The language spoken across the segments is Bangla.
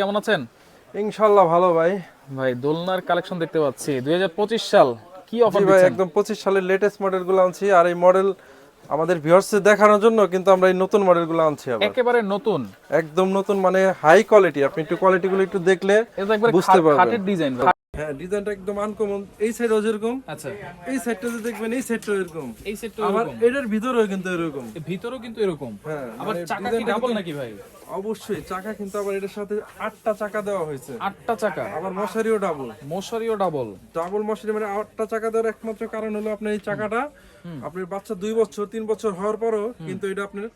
কেমন আছেন? ইনশাল্লাহ ভালো ভাই। ভাই দোলনার কালেকশন দেখতে পাচ্ছি। দুই সাল কি অফার দিচ্ছেন? একদম পঁচিশ সালের লেটেস্ট মডেলগুলো আনছি আর এই মডেল আমাদের ভিউয়ার্স দেখানোর জন্য কিন্তু আমরা এই নতুন মডেলগুলো আনছি আবার। একেবারে নতুন? একদম নতুন মানে হাই কোয়ালিটি আপনি একটু কোয়ালিটি গুলো একটু দেখলে বুঝতে পারবেন। ডিজাইন হ্যাঁ ডিজাইনটা একদম আনকমন এই সাইডও যেরকম আচ্ছা। এই সাইডটাতে দেখবেন এই সাইডটাও এরকম। এই আবার এটার ভিতরেও কিন্তু এরকম। ভিতরেও কিন্তু এরকম। হ্যাঁ আবার মানে চাকা কি ডাবল নাকি ভাই? অবশ্যই চাকা কিন্তু আবার এটার সাথে আটটা চাকা দেওয়া হয়েছে। আটটা চাকা। আবার মশারিও ডাবল মশারিও ডাবল ডাবল মশারি মানে আটটা চাকা দেওয়ার একমাত্র কারণ হলো আপনার এই চাকাটা আপনার বাচ্চা দুই বছর তিন বছর হওয়ার পরও কিন্তু এটা আপনার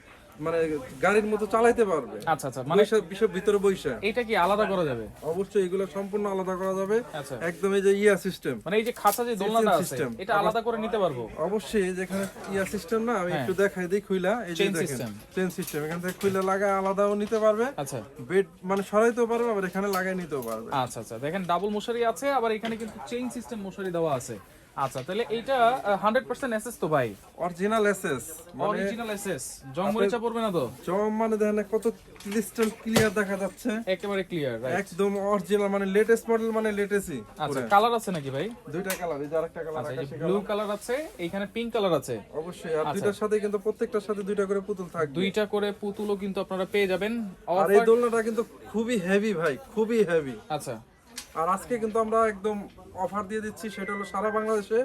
মানে গাড়ির মতো চালাইতে পারবে। আচ্ছা আচ্ছা মানে বিশব ভিতরে বৈশা। এটা কি আলাদা করা যাবে? অবশ্যই এগুলো সম্পূর্ণ আলাদা করা যাবে। আচ্ছা। একদম এই যে ইয়া সিস্টেম মানে এই যে খাঁচা যে দোলনাটা আছে এটা আলাদা করে নিতে পারব? অবশ্যই যেখানে ইয়া সিস্টেম না আমি একটু দেখাই দিই খুইলা। এই যে দেখেন চেন সিস্টেম এখান থেকে খুইলা লাগা আলাদাও নিতে পারবে। আচ্ছা। বেড মানে সরাইতেও পারবে আবার এখানে লাগাই নিতেও পারবে। আচ্ছা আচ্ছা। দেখেন ডাবল মশারি আছে আবার এখানে কিন্তু চেইন সিস্টেম মশারি দেওয়া আছে। আচ্ছা তাহলে এইটা হান্ড্রেড পার্সেন্ট এসএস তো ভাই। অরিজিনাল এসএস অরিজিনাল এসএস জং মরিচা পড়বে না তো? জম মানে দেখেন কত ক্রিস্টাল ক্লিয়ার দেখা যাচ্ছে। একেবারে ক্লিয়ার রাইট একদম অরিজিনাল মানে লেটেস্ট মডেল মানে লেটেস্টই আচ্ছা কালার আছে নাকি ভাই? দুইটা কালার এই যে আরেকটা কালার আচ্ছা যে ব্লু কালার আছে এইখানে পিঙ্ক কালার আছে। অবশ্যই আর দুইটার সাথে কিন্তু প্রত্যেকটার সাথে দুইটা করে পুতুল থাকবে। দুইটা করে পুতুলও কিন্তু আপনারা পেয়ে যাবেন। আর এই দোলনাটা কিন্তু খুবই হেভি ভাই খুবই হেভি আচ্ছা। আর আজকে কিন্তু আমরা একদম অফার দিয়ে দিচ্ছি সেটা হলো সারা বাংলাদেশে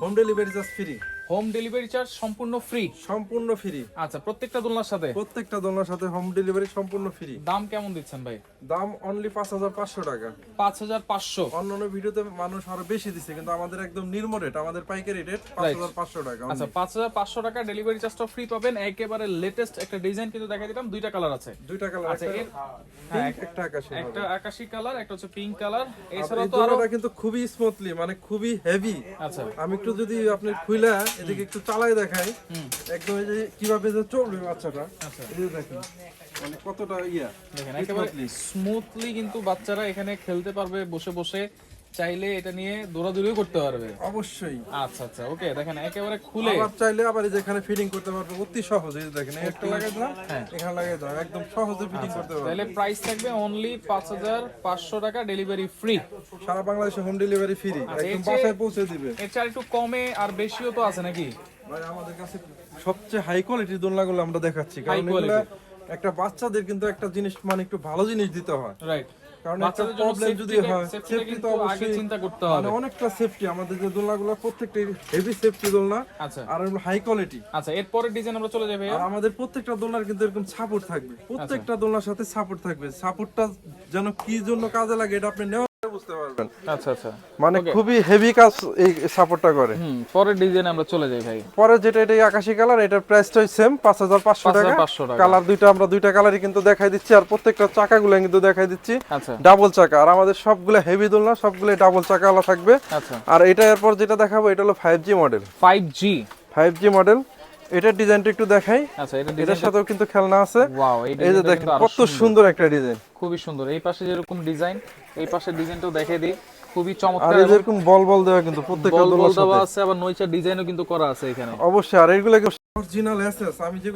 home. Delivery just free home delivery charge সম্পূর্ণ ফ্রি সম্পূর্ণ ফ্রি আচ্ছা প্রত্যেকটা দোলনার সাথে? প্রত্যেকটা দোলনার সাথে হোম ডেলিভারি সম্পূর্ণ ফ্রি দাম কেমন দিচ্ছেন ভাই? দাম অনলি পাঁচ হাজার পাঁচশো টাকা। পাঁচ হাজার পাঁচশো? অন্যান্য ভিডিওতে মানুষ আরও বেশি দিচ্ছে কিন্তু আমাদের একদম নির্ম রেট আমাদের পাইকারি রেট পাঁচ হাজার পাঁচশো টাকা আচ্ছা পাঁচ হাজার পাঁচশো টাকা ডেলিভারি চার্জটা ফ্রি পাবেন। একেবারে লেটেস্ট একটা ডিজাইন কিন্তু দেখা দিলাম দুইটা কালার আছে। দুইটা কালার আচ্ছা একটা হ্যাঁ একটা আকাশি একটা আকাশি কালার একটা হচ্ছে পিঙ্ক কালার এছাড়াও তো আরও কিন্তু খুবই স্মুথলি মানে খুবই হেভি আচ্ছা। আমি একটু যদি আপনি খুইলা এদিকে একটু চালাই দেখাই। একদম যে কীভাবে যে চলবে বাচ্চাটা আচ্ছা। এই যে দেখেন মানে কতটা ইয়া। দেখেন একেবারে স্মুথলি কিন্তু বাচ্চারা এখানে খেলতে পারবে বসে বসে চাইলে এটা নিয়ে দৌড়াদৌড়িও করতে পারবে। অবশ্যই। আচ্ছা আচ্ছা ওকে দেখেন একেবারে খুলে। আবার চাইলে আবার এই যে এখানে ফিটিং করতে পারবে অতি সহজে দেখেন একটা লাগাই দাও এখানে লাগাই দাও একদম সহজে ফিটিং করতে পারবে। তাহলে প্রাইস থাকবে অনলি পাঁচ হাজার পাঁচশো টাকা ডেলিভারি ফ্রি সারা বাংলাদেশে হোম ডেলিভারি ফ্রি আচ্ছা, একদম বাসায় পৌঁছে দিবে। এর চেয়ে একটু কমে আর বেশিও তো আছে নাকি? ভাই আমাদের কাছে সবচেয়ে হাই কোয়ালিটির দোলনাগুলো আমরা দেখাচ্ছি কারণ। এগুলা একটা বাচ্চাদের কিন্তু একটা জিনিস মানে একটু ভালো জিনিস দিতে হয়। রাইট কারণ একটা প্রবলেম যদি হয় সেফটি তো অবশ্যই চিন্তা করতে মানে হবে অনেকটা সেফটি আমাদের যে দোলনাগুলো প্রত্যেকটা হেভি সেফটি দোলনা আচ্ছা। আর হাই কোয়ালিটি আচ্ছা এরপরে ডিজাইন আমরা চলে যাবে আর আমাদের প্রত্যেকটা দোলনার কিন্তু এরকম সাপোর্ট থাকবে। প্রত্যেকটা দোলনার সাথে সাপোর্ট থাকবে। সাপোর্টটা যেন কি জন্য কাজে লাগে এটা আপনি নেওয়া বুঝতে পারবেন। আচ্ছা আচ্ছা। মানে খুবই হেভি কাজ এই সাপোর্টটা করে। হুম পরের ডিজাইন আমরা চলে যাই ভাই। পরে যেটা এটা আকাশি কালার এটার প্রাইসটা সেম টাকা। 5500 টাকা। কালার দুইটা আমরা দুইটা কালারই কিন্তু দেখাই দিচ্ছি আর প্রত্যেকটা চাকাগুলো কিন্তু দেখাই দিচ্ছি। আচ্ছা। ডাবল চাকা আর আমাদের সবগুলো হেভি দোলনা সবগুলো ডাবল চাকাওয়ালা থাকবে। আচ্ছা। আর এটা এরপর যেটা দেখাবো এটা হলো five G model five G five G model এটার ডিজাইনটা একটু দেখাই। আচ্ছা এটা এটার সাথেও কিন্তু খেলনা আছে। ওয়াও এই যে দেখেন কত সুন্দর। একটা ডিজাইন। খুবই সুন্দর। এই পাশে যেরকম ডিজাইন এই পাশের ডিজাইনটাও দেখে দিই। খুবই চমৎকার যে এরকম বল বল দেওয়া কিন্তু প্রত্যেকটা বল বল দেওয়া আছে আবার নইচা ডিজাইনও কিন্তু করা আছে এখানে। অবশ্যই আর এইগুলো অরিজিনাল এসএস আমি যে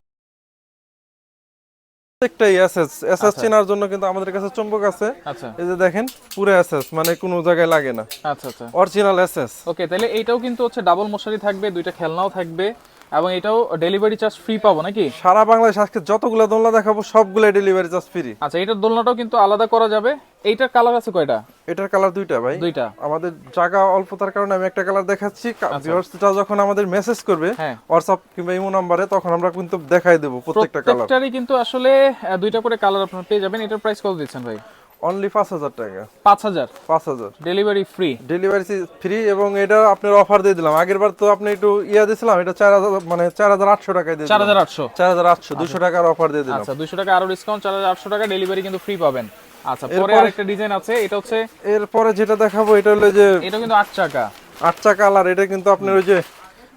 প্রত্যেকটাই এসএস এসএস চেনার জন্য কিন্তু আমাদের কাছে চম্বক আছে। আচ্ছা। এই যে দেখেন পুরো এসএস মানে কোনো জায়গায় লাগে না। আচ্ছা আচ্ছা। অরিজিনাল এসএস ওকে তাহলে এইটাও কিন্তু হচ্ছে ডাবল মশারি থাকবে দুইটা খেলনাও থাকবে। এবং এটাও ডেলিভারি চার্জ ফ্রি পাবো নাকি? সারা বাংলাদেশ আজকে যতগুলো দোলনা দেখাবো সবগুলো ডেলিভারি চার্জ ফ্রি আচ্ছা এটার দোলনাটাও কিন্তু আলাদা করা যাবে। এইটার কালার আছে কয়টা? এটার কালার দুইটা ভাই। দুইটা। আমাদের জায়গা অল্পতার কারণে আমি একটা কালার দেখাচ্ছি। ভিউয়ার্সটা যখন আমাদের মেসেজ করবে হ্যাঁ। হোয়াটসঅ্যাপ কিংবা ইমো নাম্বারে তখন আমরা কিন্তু দেখাই দেবো প্রত্যেকটা কালার প্রত্যেকটারই কিন্তু আসলে দুইটা করে কালার আপনারা পেয়ে যাবেন। এটার প্রাইস কত দিচ্ছেন ভাই? অনলি পাঁচ হাজার টাকা। পাঁচ হাজার? পাঁচ হাজার। ডেলিভারি ফ্রি ডেলিভারি ফ্রি এবং এটা আপনার অফার দিয়ে দিলাম। আগের বার তো আপনি একটু ইয়া দিয়েছিলাম এটা চার হাজার মানে চার হাজার আটশো টাকায় দিয়ে চার দিলাম হাজার আটশো? চার হাজার আটশো দুশো টাকার অফার দিয়ে দিলাম। আচ্ছা দুশো টাকা আরও ডিসকাউন্ট চার হাজার আটশো টাকা ডেলিভারি কিন্তু ফ্রি পাবেন। আচ্ছা পরে এরপরে- আরেকটা ডিজাইন আছে এটা হচ্ছে এরপরে যেটা দেখাবো এটা হলো যে এটা কিন্তু আট চাকা। আটটা কালার এটা কিন্তু আপনার ওই যে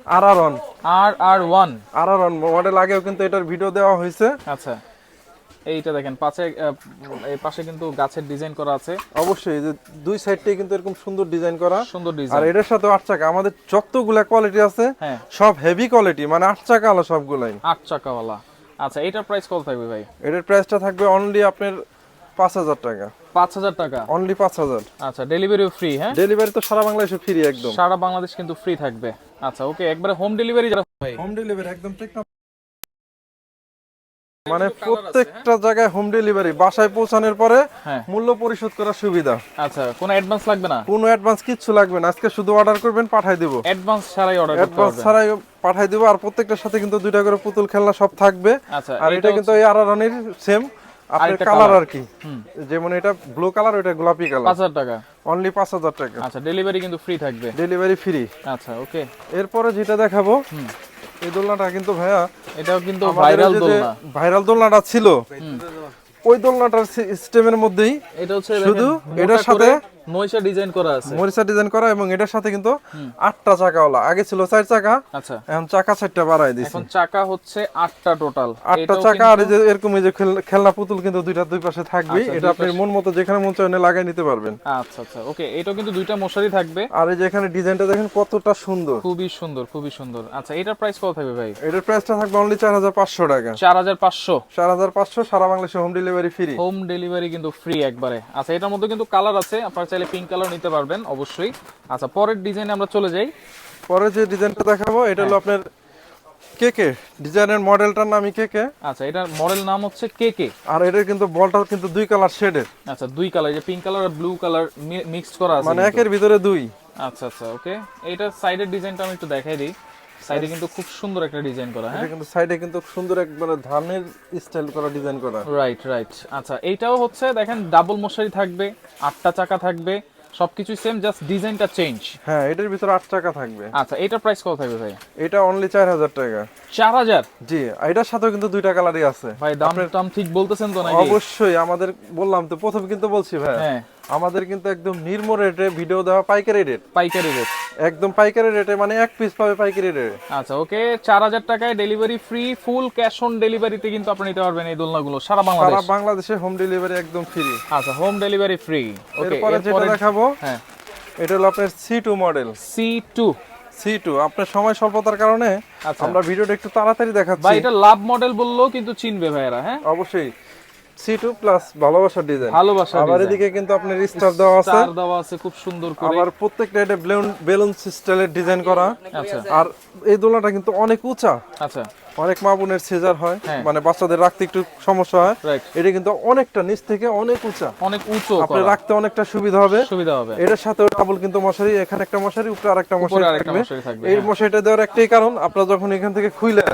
R R on R R one R R on model আগেও কিন্তু এটার ভিডিও দেওয়া হয়েছে। আচ্ছা। এইটা দেখেন পাশে এই পাশে কিন্তু গাছের ডিজাইন করা আছে। অবশ্যই যে দুই সাইডটাই কিন্তু এরকম সুন্দর ডিজাইন করা। সুন্দর ডিজাইন আর এটার সাথে আট চাকা আমাদের যতগুলা কোয়ালিটি আছে হ্যাঁ। সব হেভি কোয়ালিটি মানে আট চাকা আলো সবগুলাই। আট চাকাওয়ালা। আচ্ছা এটার প্রাইস কত থাকবে ভাই? এটার প্রাইসটা থাকবে অনলি আপনার পাঁচ হাজার টাকা। পাঁচ হাজার টাকা? অনলি পাঁচ হাজার। আচ্ছা ডেলিভারিও ফ্রি হ্যাঁ? ডেলিভারি তো সারা বাংলাদেশে ফ্রি একদম। সারা বাংলাদেশ কিন্তু ফ্রি থাকবে। আচ্ছা ওকে একবারে হোম ডেলিভারি যারা ভাই হোম ডেলিভারি একদম ঠিক মানে প্রত্যেকটা জায়গায় হোম ডেলিভারি বাসায় পৌঁছানোর পরে হ্যাঁ। মূল্য পরিশোধ করার সুবিধা। আচ্ছা কোনো অ্যাডভান্স লাগবে না? কোনো অ্যাডভান্স কিচ্ছু লাগবে না। আজকে শুধু অর্ডার করবেন পাঠাই দিব। অ্যাডভান্স ছাড়াই অর্ডার অ্যাডভান্স ছাড়াই পাঠাই দিব আর প্রত্যেকটার সাথে কিন্তু দুইটা করে পুতুল খেলনা সব থাকবে। আচ্ছা আর এটা কিন্তু এই আরারানির সেম আপনার কালার আর কি। যেমন এটা ব্লু কালার ওটা গোলাপি কালার পাঁচ হাজার টাকা। অনলি পাঁচ হাজার টাকা। আচ্ছা ডেলিভারি কিন্তু ফ্রি থাকবে। ডেলিভারি ফ্রি আচ্ছা ওকে এরপরে যেটা দেখাবো এই দোলনাটা কিন্তু ভাইয়া এটাও কিন্তু ভাইরাল দোলনা। ভাইরাল দোলনাটা ছিল ওই দোলনাটার সিস্টেমের মধ্যেই এটা হচ্ছে শুধু এটার সাথে নয়শা ডিজাইন করা আছে। মরিচা ডিজাইন করা এবং এটার সাথে কিন্তু আটটা চাকাওয়ালা। আগে ছিল চার চাকা আচ্ছা। এখন চাকা চারটা বাড়াই এখন চাকা হচ্ছে আটটা টোটাল আটটা চাকা আর যে এরকম এই যে খেলনা পুতুল কিন্তু দুইটা দুই পাশে থাকবে আচ্ছা, এটা আপনি মন মতো যেখানে মন চায় লাগাই নিতে পারবেন। আচ্ছা আচ্ছা। ওকে এটাও কিন্তু দুইটা মশারি থাকবে। আর এই যে এখানে ডিজাইনটা দেখেন কতটা সুন্দর। খুবই সুন্দর খুবই সুন্দর। আচ্ছা এটার প্রাইস কত থাকবে ভাই? এটার প্রাইসটা থাকবে অনলি চার হাজার পাঁচশো টাকা। চার হাজার পাঁচশো। চার হাজার পাঁচশো সারা বাংলাদেশে home delivery free home delivery কিন্তু ফ্রি একবারে। আচ্ছা এটার মধ্যে কিন্তু কালার আছে আপনারা চাইলে পিঙ্ক কালার নিতে পারবেন অবশ্যই। আচ্ছা পরের ডিজাইনে আমরা চলে যাই। পরের যে ডিজাইনটা দেখাবো এটা হ্যাঁ। হলো আপনার কেকে ডিজাইনের মডেলটার নামই কেকে আচ্ছা এটার মডেল নাম হচ্ছে কেকে কে আর এটার কিন্তু বলটা কিন্তু দুই কালার শেডের আচ্ছা দুই কালার যে পিঙ্ক কালার আর ব্লু কালার মিক্সড করা আছে মানে একের ভিতরে দুই। আচ্ছা আচ্ছা ওকে এইটার সাইডের ডিজাইনটা আমি একটু দেখাই দিই। সাইডে কিন্তু খুব সুন্দর একটা ডিজাইন করা হ্যাঁ? কিন্তু সাইডে কিন্তু সুন্দর একবারে ধানের স্টাইল করা ডিজাইন করা। রাইট রাইট আচ্ছা এইটাও হচ্ছে দেখেন ডাবল মশারি থাকবে আটটা চাকা থাকবে সবকিছু সেম জাস্ট ডিজাইনটা চেঞ্জ হ্যাঁ এটার ভিতরে আট টাকা থাকবে। আচ্ছা এটার প্রাইস কত থাকবে ভাই? এটা অনলি চার হাজার টাকা। চার হাজার? জি এটার সাথেও কিন্তু দুইটা কালারই আছে। ভাই দাম টাম ঠিক বলতেছেন তো নাকি? অবশ্যই আমাদের বললাম তো প্রথম কিন্তু বলছি ভাই। হ্যাঁ। আমাদের কিন্তু একদম নির্ম রেটে ভিডিও দেওয়া পাইকারি রেট পাইকারি রেট একদম পাইকারি রেটে মানে এক পিস পাবে পাইকারি রেটে আচ্ছা ওকে চার হাজার টাকায় delivery free full cash on ডেলিভারিতে কিন্তু আপনি নিতে পারবেন এই দোলনাগুলো সারা সারা বাংলাদেশ। বাংলাদেশে হোম ডেলিভারি একদম ফ্রি আচ্ছা হোম ডেলিভারি ফ্রি ওকে এরপরে যেটা দেখাবো হ্যাঁ। এটা হলো আপনার C two model C two C two আপনার সময় স্বল্পতার কারণে আচ্ছা। আমরা ভিডিওটা একটু তাড়াতাড়ি দেখাচ্ছি। ভাই এটা লাভ মডেল বললেও কিন্তু চিনবে ভাইরা হ্যাঁ? অবশ্যই। সি টু প্লাস ভালোবাসার ডিজাইন ভালোবাসা আবার এদিকে কিন্তু আপনার স্টার দেওয়া আছে। স্টার দেওয়া আছে খুব সুন্দর করে। আবার প্রত্যেকটা এটা বেলুন বেলুন স্টাইলের ডিজাইন করা। আচ্ছা। আর এই দোলাটা কিন্তু অনেক উঁচা। আচ্ছা। অনেক মা বোনের সিজার হয় হ্যাঁ। মানে বাচ্চাদের রাখতে একটু সমস্যা হয়। এটা কিন্তু অনেকটা নিচ থেকে অনেক উঁচা। অনেক উঁচু আপনি রাখতে অনেকটা সুবিধা হবে। সুবিধা হবে। এটার সাথে ডাবল কিন্তু মশারি এখানে একটা মশারি উপরে আরেকটা মশারি থাকবে। এই হ্যাঁ। মশারিটা দেওয়ার একটাই কারণ আপনারা যখন এখান থেকে খুইলে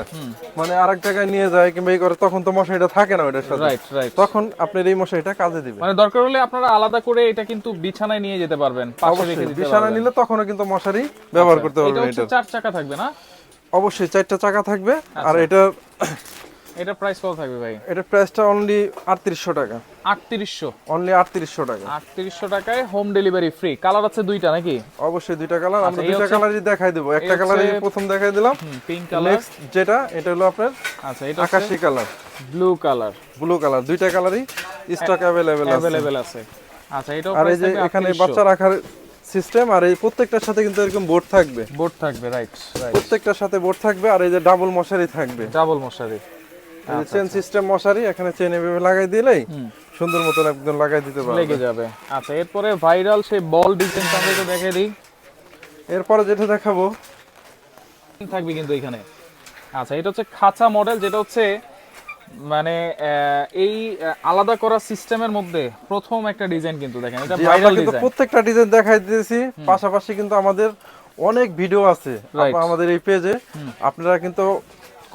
মানে আরেক জায়গায় নিয়ে যায় কিংবা এই করে তখন তো মশারিটা থাকে না ওইটার সাথে। রাইট রাইট তখন আপনার এই মশারিটা কাজে দিবে। মানে দরকার হলে আপনারা আলাদা করে এটা কিন্তু বিছানায় নিয়ে যেতে পারবেন পাশে রেখে দিতে বিছানা পারবেন। নিলে তখনও কিন্তু মশারি ব্যবহার করতে এটা পারবেন হচ্ছে এটা। চার চাকা থাকবে না? অবশ্যই চারটা চাকা থাকবে। আচ্ছা। আর এটা এটা প্রাইস কত থাকবে ভাই? এটা প্রাইসটা অনলি আটত্রিশশো টাকা। আটত্রিশশো? অনলি আটত্রিশশো টাকা। আটত্রিশশো টাকায় হোম ডেলিভারি ফ্রি কালার আছে দুইটা নাকি? অবশ্যই দুইটা কালার আমরা আচ্ছা, দুইটা কালারই দেখাই দেবো। একটা কালারই প্রথম দেখাই দিলাম। পিঙ্ক কালার নেক্সট যেটা এটা হলো আপনার আচ্ছা এটা আকাশি colour blue colour blue colour দুইটা কালারই স্টক অ্যাভেলেবেল আছে। অ্যাভেলেবেল আছে। আচ্ছা এটাও আর এই যে এখানে বাচ্চা রাখার সিস্টেম আর এই প্রত্যেকটার সাথে কিন্তু এরকম বোর্ড থাকবে। বোর্ড থাকবে রাইট রাইট প্রত্যেকটার সাথে বোর্ড থাকবে আর এই যে ডাবল মশারি থাকবে। ডাবল মশারি। চেন সিস্টেম মশারি এখানে চেন এভাবে লাগাই দিলেই সুন্দর মতন একদম লাগাই দিতে পারবে। লেগে যাবে। আচ্ছা এরপরে ভাইরাল সেই বল ডিজাইন আমরা একটু দেখে দিই। এরপরে যেটা দেখাবো। থাকবে কিন্তু এখানে। আচ্ছা এটা হচ্ছে খাঁচা মডেল যেটা হচ্ছে মানে এই আলাদা করা সিস্টেমের মধ্যে প্রথম একটা ডিজাইন কিন্তু দেখেন এটা ভাইরাল কিন্তু ডিজাইন প্রত্যেকটা ডিজাইন দেখাই দিয়েছি পাশাপাশি কিন্তু আমাদের অনেক ভিডিও আছে আমাদের এই পেজে আপনারা কিন্তু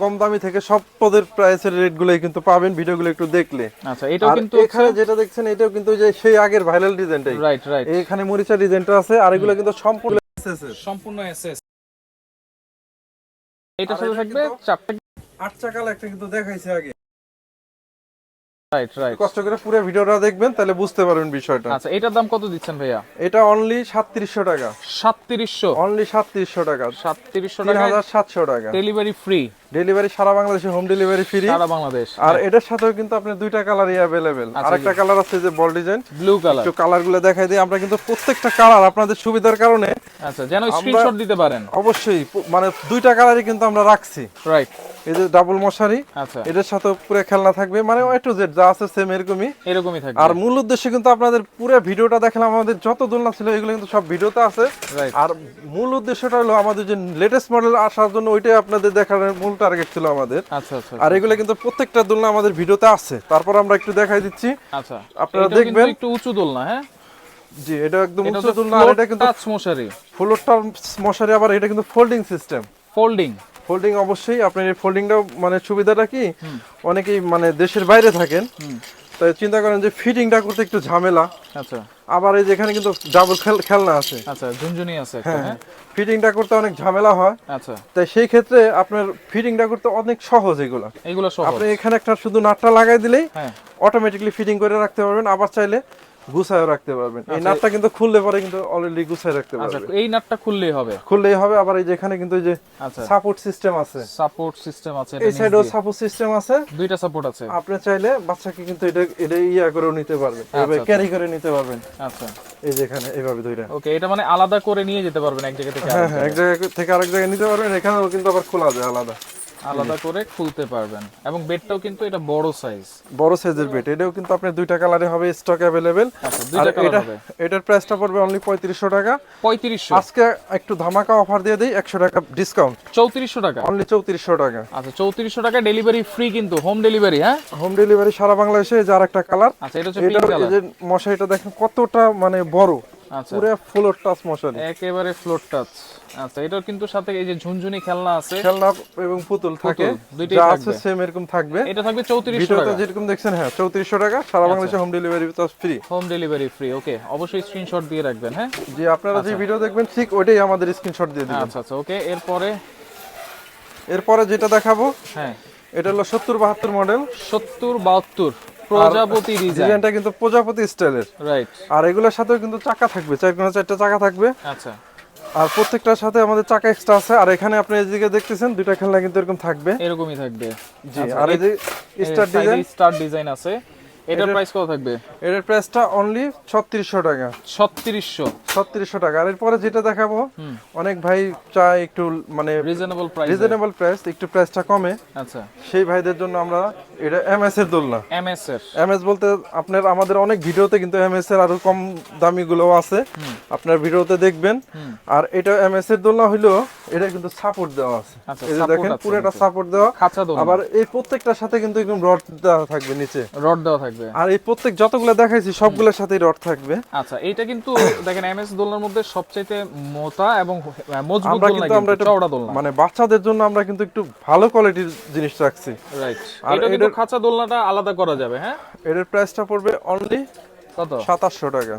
কম দামি থেকে সব পদের প্রাইসের রেটগুলোই কিন্তু পাবেন ভিডিওগুলো একটু দেখলে। আচ্ছা এটাও কিন্তু এখানে যেটা দেখছেন এটাও কিন্তু যে সেই আগের ভাইরাল ডিজাইনটাই রাইট রাইট এখানে মরিচা ডিজাইনটা আছে আর এগুলো কিন্তু সম্পূর্ণ এর। সম্পূর্ণ এসএস আর সাথে থাকবে চারটে আট চাকাল একটা কিন্তু দেখাইছে আগে। রাইট রাইট কষ্ট করে পুরো ভিডিওটা দেখবেন তাহলে বুঝতে পারবেন বিষয়টা। আচ্ছা এটার দাম কত দিচ্ছেন ভাইয়া? এটা অনলি সাতত্রিশশো টাকা। সাতত্রিশশো? অনলি সাতত্রিশশো টাকা। সাতত্রিশশো তিন টাকা হাজার সাতশো টাকা। ডেলিভারি ফ্রি ডেলিভারি সারা বাংলাদেশে হোম ডেলিভারি ফ্রি সারা বাংলাদেশ আর এটার সাথেও কিন্তু আপনি দুইটা কালারই অ্যাভেলেবেল আচ্ছা, আরেকটা কালার আছে যে বল ডিজাইন ব্লু কালার একটু কালারগুলো দেখাই দিই। আমরা কিন্তু প্রত্যেকটা কালার আপনাদের সুবিধার কারণে আচ্ছা যেন স্ক্রিনশট দিতে পারেন। অবশ্যই মানে দুইটা কালারই কিন্তু আমরা রাখছি। রাইট এই যে ডাবল মশারি আচ্ছা। এটার সাথে পুরো খেলনা থাকবে। মানে এ টু জেড যা আছে সেম এরকমই। এরকমই থাকবে। আর মূল উদ্দেশ্য কিন্তু আপনাদের পুরো ভিডিওটা দেখলাম। আমাদের যত দোলনা ছিল এগুলো কিন্তু সব ভিডিওতে আছে। আর মূল উদ্দেশ্যটা হলো আমাদের যে লেটেস্ট মডেল আসার জন্য ওইটাই আপনাদের দেখার মূল টার্গেট ছিল আমাদের। আচ্ছা আচ্ছা আর এগুলো কিন্তু প্রত্যেকটা দোলনা আমাদের ভিডিওতে আছে। তারপর আমরা একটু দেখাই দিচ্ছি। আচ্ছা। আপনারা দেখবেন। একটু উঁচু দোলনা হ্যাঁ? জি এটা একদম উঁচু দোলনা আর এটা কিন্তু টাচ মশারি। মশারি আবার এটা কিন্তু ফোল্ডিং সিস্টেম ফোল্ডিং ফোল্ডিং অবশ্যই। আপনার এই ফোল্ডিংটাও মানে সুবিধাটা কি? অনেকেই মানে দেশের বাইরে থাকেন। তাই চিন্তা করেন যে ফিটিংটা করতে একটু ঝামেলা। আচ্ছা। আবার এই যেখানে কিন্তু ডাবল খেলনা আছে। আচ্ছা ঝুনঝুনি আছে হ্যাঁ হ্যাঁ? ফিটিংটা করতে অনেক ঝামেলা হয়। আচ্ছা। তাই সেই ক্ষেত্রে আপনার ফিটিংটা করতে অনেক সহজ এগুলো। এগুলো সহজ। আপনি এখানে একটা শুধু নাটটা লাগাই দিলেই হ্যাঁ। অটোমেটিকলি ফিটিং করে রাখতে পারবেন। আবার চাইলে গুছায়ও রাখতে পারবেন। এই নাটটা কিন্তু খুললে পরে কিন্তু অলরেডি গুছায় রাখতে আচ্ছা এই নাটটা খুললেই হবে? খুললেই হবে আবার এই যে এখানে কিন্তু এই যে আচ্ছা। সাপোর্ট সিস্টেম আছে। সাপোর্ট সিস্টেম আছে এই সাইডেও সাপোর্ট সিস্টেম আছে। দুইটা সাপোর্ট আছে। আপনি চাইলে বাচ্চাকে কিন্তু এটা এটা ইয়া করেও নিতে পারবেন। এভাবে আচ্ছা। ক্যারি করে নিতে পারবেন। আচ্ছা। এই যে এখানে এইভাবে দুইটা। ওকে এটা মানে আলাদা করে নিয়ে যেতে পারবেন এক জায়গা থেকে হ্যাঁ হ্যাঁ এক জায়গা থেকে আরেক জায়গায় নিতে পারবেন এখানেও কিন্তু আবার খোলা যায় আলাদা। আলাদা করে খুলতে পারবেন। এবং বেডটাও কিন্তু এটা বড় সাইজ বড় সাইজের বেড এটাও কিন্তু আপনার দুইটা কালারে হবে স্টক আচ্ছা আর দুইটা কালার হবে। এটার প্রাইসটা পড়বে অনলি পঁয়ত্রিশশো টাকা। পঁয়ত্রিশশো। আজকে একটু ধামাকা অফার দিয়ে দেই একশো টাকা ডিসকাউন্ট চৌত্রিশশো টাকা। অনলি চৌত্রিশশো টাকা। আচ্ছা চৌত্রিশশো টাকা ডেলিভারি ফ্রি কিন্তু হোম ডেলিভারি হ্যাঁ? হোম ডেলিভারি সারা বাংলাদেশে যার একটা কালার আচ্ছা এটা হচ্ছে এটা পিঙ্ক এই কালার যে মশারিটা দেখেন কতটা মানে বড়। পুরো ফ্লোর টাচ মশারি একেবারে ফ্লোর টাচ আচ্ছা এটার কিন্তু সাথে এই যে ঝুনঝুনি খেলনা আছে। খেলনা এবং পুতুল থাকে। দুইটাই আছে সেম এরকম থাকবে। এটা থাকবে চৌত্রিশশো ভিডিওতে টাকা। যেরকম দেখছেন হ্যাঁ চৌত্রিশশো টাকা। সারা বাংলাদেশে home delivery free home delivery free okay অবশ্যই স্ক্রিনশট দিয়ে রাখবেন হ্যাঁ? যে আপনারা যে ভিডিও দেখবেন ঠিক ওইটাই আমাদের স্ক্রিনশট দিয়ে দিবেন। আচ্ছা আচ্ছা ওকে এরপরে? এরপরে যেটা দেখাবো হ্যাঁ। এটা হলো সত্তর বাহাত্তর মডেল সত্তর বাহাত্তর। প্রজাপতি ডিজাইনটা কিন্তু প্রজাপতি স্টাইলের রাইট আর এগুলোর সাথেও কিন্তু চাকা থাকবে চার কোনো চারটা চাকা থাকবে। আচ্ছা। আর প্রত্যেকটার সাথে আমাদের চাকা এক্সট্রা আছে। আর এখানে আপনি এদিকে দেখতেছেন দুইটা খেলনা কিন্তু এরকম থাকবে। এরকমই থাকবে। জি আর এই যে স্টার ডিজাইন স্টার ডিজাইন আছে। এটার প্রাইস কত থাকবে? এটার প্রাইসটা অনলি ছত্রিশশো টাকা। ছত্রিশশো। ছত্রিশশো টাকা। আর এরপরে যেটা দেখাবো অনেক ভাই চায় একটু মানে রিজনেবল প্রাইস রিজনেবল প্রাইস একটু প্রাইসটা কমে। আচ্ছা। সেই ভাইদের জন্য আমরা এটা এমএস এর দোলনা। এমএস এর এমএস বলতে আপনার আমাদের অনেক ভিডিওতে কিন্তু এমএস এর আরও কম দামি গুলোও আছে আপনার ভিডিওতে দেখবেন। আর এটা এমএস এর দোলনা হইল এটা কিন্তু সাপোর্ট দেওয়া আছে। আচ্ছা, এই যে দেখেন পুরোটা সাপোর্ট দেওয়া। আবার এই প্রত্যেকটার সাথে কিন্তু একদম রড দেওয়া থাকবে নিচে। রড দেওয়া থাকবে। আর এই প্রত্যেক যতগুলো দেখাইছি সবগুলোর সাথে রড থাকবে। আচ্ছা এইটা কিন্তু দেখেন এমএস দোলনার মধ্যে সবচাইতে মোটা এবং আহ, মজবুত আমরা কিন্তু আমরা এটা চওড়া দোলনা। মানে বাচ্চাদের জন্য আমরা কিন্তু একটু ভালো কোয়ালিটির জিনিস রাখছি। রাইট আর এটা কিন্তু খাঁচা দোলনাটা আলাদা করা যাবে হ্যাঁ? এটার প্রাইসটা পড়বে অনলি কত? সাতাশশো টাকা।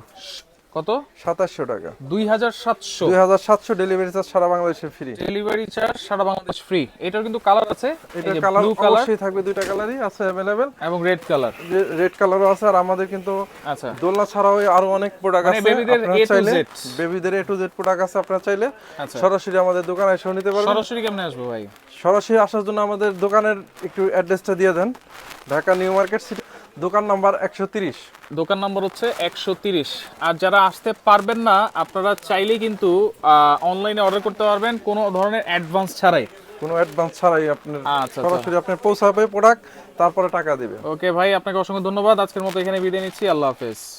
কত? সাতাশশো টাকা। দুই হাজার সাতশো। দুই হাজার সাতশো ডেলিভারি চার্জ সারা বাংলাদেশে ফ্রি ডেলিভারি চার্জ সারা বাংলাদেশ ফ্রি এটার কিন্তু কালার আছে। এটা কালার অবশ্যই থাকবে দুইটা কালারই আছে অ্যাভেলেবেল এবং রেড কালার রেড কালারও আছে আর আমাদের কিন্তু আচ্ছা। দোলনা ছাড়াও আরও অনেক প্রোডাক্ট মানে আছে। বেবিদের A to চাইলে বেবিদের এ টু জেড প্রোডাক্ট আছে আপনারা চাইলে আচ্ছা। সরাসরি আমাদের দোকানে এসে নিতে পারবেন। সরাসরি কেমনে আসব ভাই? সরাসরি আসার জন্য আমাদের দোকানের একটু অ্যাড্রেসটা দিয়ে দেন। ঢাকা নিউ মার্কেট সিটি দোকান নাম্বার একশো তিরিশ। দোকান নাম্বার হচ্ছে একশো তিরিশ। আর যারা আসতে পারবেন না আপনারা চাইলে কিন্তু অনলাইনে অর্ডার করতে পারবেন কোনো ধরনের অ্যাডভান্স ছাড়াই। কোনো অ্যাডভান্স ছাড়াই আপনার আচ্ছা আচ্ছা। সরাসরি আপনার পৌঁছাবে প্রোডাক্ট তারপরে টাকা দেবে। ওকে ভাই আপনাকে অসংখ্য ধন্যবাদ। আজকের মতো এখানে বিদায় নিচ্ছি। আল্লাহ হাফেজ।